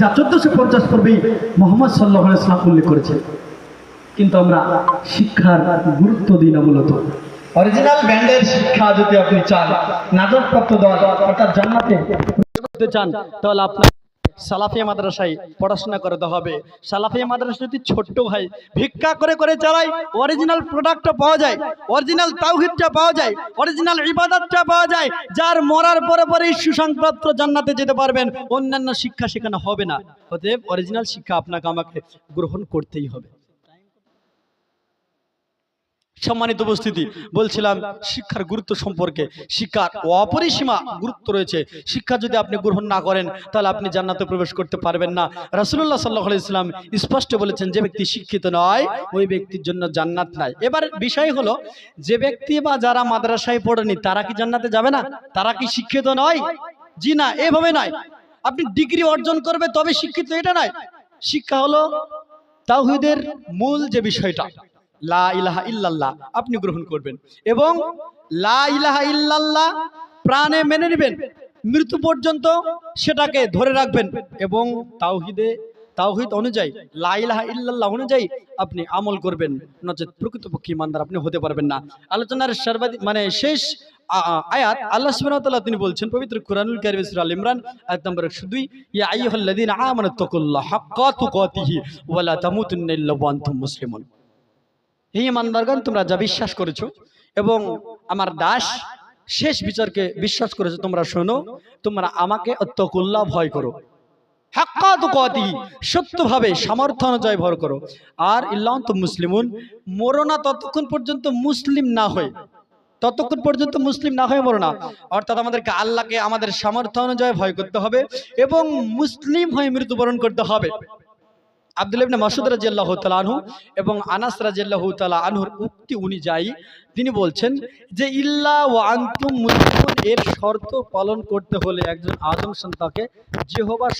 যা চোদ্দশো পঞ্চাশ পর্বে মোহাম্মদ সাল্লাহ ইসলাম উল্লেখ করেছে কিন্তু আমরা শিক্ষার গুরুত্ব দিই না মূলত। অরিজিনাল ব্যান্ডের শিক্ষা যদি আপনি চান, নাজরপ্রাপ্ত দল অর্থাৎ জান্নাতে করতে চান, তাহলে আপনার সালাফিয়া মাদ্রাসায় পড়াশোনা করতে হবে। সালাফিয়া মাদ্রাসা যদি ছোট্ট ভাই ভিক্ষা করে করে চালাই অরিজিনাল প্রোডাক্টটা পাওয়া যায় অরিজিনাল তাওহিদটা পাওয়া যায় অরিজিনাল ইবাদতটা পাওয়া যায়, যার মরার পরে পরেই সুসংপ্রাপ্ত জান্নাতে যেতে পারবেন। অন্যান্য শিক্ষা সেখানে হবে না। অতএব অরিজিনাল শিক্ষা আপনাকে আমাকে গ্রহণ করতেই হবে। সম্মানিত উপস্থিতি। বলছিলাম, শিক্ষার গুরুত্ব সম্পর্কে। শিক্ষার অপরিসীমা গুরুত্ব রয়েছে। শিক্ষা যদি আপনি গ্রহণ না করেন, তাহলে আপনি জান্নাতে প্রবেশ করতে পারবেন না। রাসুল্লাহ সাল্লাহ ইসলাম স্পষ্ট বলেছেন, যে ব্যক্তি শিক্ষিত নয়, ওই ব্যক্তির জন্য জান্নাত নাই। এবার বিষয় হলো, যে ব্যক্তি বা যারা মাদ্রাসায় পড়েনি, তারা কি জান্নাতে যাবে না? তারা কি শিক্ষিত নয়? জি না, এভাবে নয়। আপনি ডিগ্রি অর্জন করবে, তবে শিক্ষিত এটা নয়। শিক্ষা হলো তাওহিদের মূল যে বিষয়টা। লা ইলাহা ইল্লাল্লাহ। আপনি গ্রহণ করবেন। এবং লা ইলাহা ইল্লাল্লাহ প্রাণে মেনে নেবেন। মৃত্যু পর্যন্ত সেটাকে ধরে রাখবেন। এবং তাওহিদে তাওহিদ অনুযায়ী, লা ইলাহা ইল্লাল্লাহ অনুযায়ী আপনি আমল করবেন। নচেত প্রকৃতপক্ষে ইমানদার আপনি হতে পারবেন না। আলোচনার সর্বাধিক মানে শেষ আয়াত আল্লাহ সুবহানাহু তিনি বলছেন, পবিত্র কুরআনুল কারীম সূরা আল ইমরান, আয়াত নম্বর 102 ইয়া আইয়ুহাল্লাযীনা আমানু তাকুল্লাহ হাক্কা তুকাতিহি ওয়া লা তামুতুন্না ইল্লা ওয়া আনতুম মুসলিমুন। হে ইমানদারগণ, তোমরা যা বিশ্বাস করেছ এবং আমার দাস শেষ বিচারকে বিশ্বাস করেছ, তোমরা শোনো, তোমরা আমাকে অত্যকুল্লাহ ভয় করো। হাক্কা তুকাতিহি সত্যভাবে সামর্থ্য অনুযায়ী ভর করো। আর ইল্লাহ তো মুসলিমুন মরোনা ততক্ষণ পর্যন্ত মুসলিম না হয়ে। ততক্ষণ পর্যন্ত মুসলিম না হয়ে মরো না। অর্থাৎ আমাদেরকে আল্লাহকে আমাদের সামর্থ্য অনুযায়ী ভয় করতে হবে এবং মুসলিম হয়ে মৃত্যুবরণ করতে হবে। আব্দুল মাসুদ রাজিয়াল্লাহ তালা আনহু এবং আনাস রাজিয়াল্লাহ তালা আনহুর উক্তি অনুযায়ী তিনি বলছেন যে, ইল্লা ও আন্তুম মুসলিম এর শর্ত পালন করতে হলে একজন আদম সন্তানকে যেহোবা